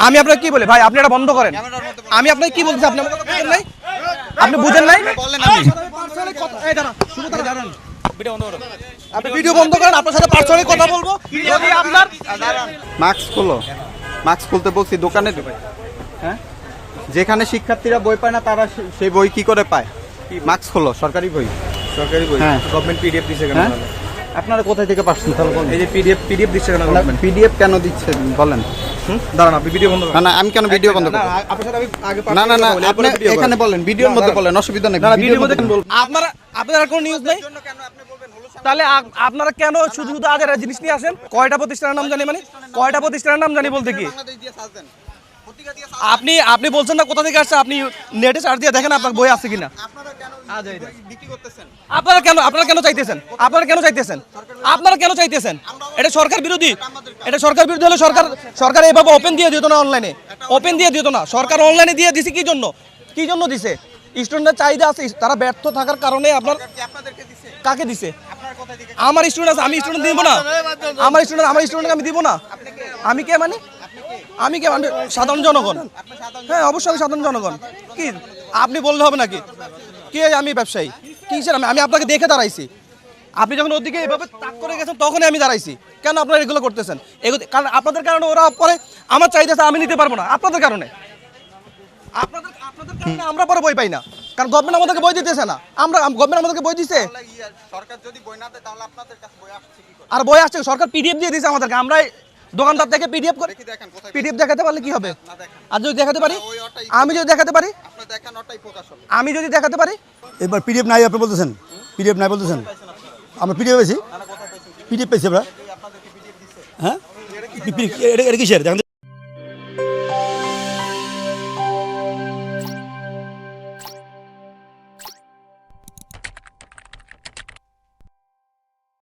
আমি আপনাকে কি বলি? ভাই আপনি এটা বন্ধ করেন। আমি আপনাকে কি বলছি আপনি বুঝেন নাই? আপনি বুঝেন নাই? আপনি। ভিডিও বন্ধ করেন আপনার সাথে পার্সোনালি কথা বলব। যদি আপনার মাস্ক খুলো। মাস্ক খুলতে বলছি দোকানে হ্যাঁ? যেখানে শিক্ষার্থীরা বই পায় না তারা সে- সেই বই কি করে পায়? মাস্ক খোলো সরকারি বই। সরকারি বই। হ্যাঁ। গভর্নমেন্ট পিডিএফ দিচ্ছে কেন? হ্যাঁ? আপনারা কোথায় থেকে পাচ্ছেন তাহলে বলেন। এই যে পিডিএফ পিডিএফ দিচ্ছে কেন গভর্নমেন্ট? পিডিএফ কেন দিচ্ছেন বলেন। দাঁড়ান আপনি ভিডিও বন্ধ না না আমি কেন ভিডিও বন্ধ না, আপনার সাথে আমি আগে না না আপনি এখানে বলেন। ভিডিওর মধ্যে বলেন অসুবিধা নেই না ভিডিওর মধ্যে আপনারা আপনাদের কোনো নিউজ নাই? তাহলে আপনারা কেন শুধু শুধু আগের জিনিস নিয়ে আসেন? কয়টা প্রতিষ্ঠানের নাম জানি মানে? কয়টা প্রতিষ্ঠানের নাম জানি বলতে কি? আপনি আপনি বলছেন না কোথা থেকে আসছে আপনি নেটে সার্চ দিয়ে দেখেন আপনার বই আছে কিনা। আপনারা কেন আপনারা কেন চাইতেছেন? আপনারা কেন চাইতেছেন? আপনারা কেন চাইতেছেন? এটা সরকার বিরোধী। এটা সরকার বিরোধী হলে সরকার সরকার এভাবে ওপেন দিয়ে দিত না অনলাইনে ওপেন দিয়ে দিত না। সরকার অনলাইনে দিয়ে দিছে কি জন্য? কি জন্য দিছে? স্টুডেন্টের চাহিদা আছে তারা ব্যর্থ থাকার কারণে আপনার কাকে দিছে? আমার স্টুডেন্ট আছে আমি স্টুডেন্ট দিব না। আমার স্টুডেন্ট আমার স্টুডেন্টকে আমি দিব না। আমি কে মানে? আমি কে? আমি সাধারণ জনগণ। হ্যাঁ অবশ্যই আমি সাধারণ জনগণ। কি? আপনি বললে হবে নাকি? কে আমি ব্যবসায়ী? কি স্যার আমি? আমি আপনাকে দেখে দাঁড়াইছি। আপনি যখন ওদিকে এভাবে তাক করে গেছেন তখনই আমি দাঁড়াইছি। কেন আপনারা এগুলো করতেছেন? এগুলো কারণ আপনাদের কারণে ওরা পরে আমার চাহিদা আমি নিতে পারব না। আপনাদের কারণে। আপনাদের আপনাদের কারণে আমরা পরে বই পাই না। কারণ গভর্নমেন্ট আমাদেরকে বই দিতেছে না। আমরা গভর্নমেন্ট আমাদেরকে বই দিছে। সরকার যদি বই না দেয় তাহলে আপনাদের কাছে বই আসছে কি আর বই আসছে সরকার পিডিএফ দিয়ে দিয়েছে আমাদেরকে। আমরা দোকানদার থেকে পিডিএফ করে দেখি দেখেন কোথায় পিডিএফ দেখাতে পারলে কি হবে? আর যদি দেখাতে পারি? আমি যদি দেখাতে পারি? আপনি দেখেন ওটাই প্রকাশ হবে। আমি যদি দেখাতে পারি? এবার পিডিএফ নাই আপনি বলতেছেন। পিডিএফ নাই বলতেছেন। আমরা পিডিএফ পেয়েছি। পিডিএফ পেয়েছি আমরা। হ্যাঁ? এটা কিসের।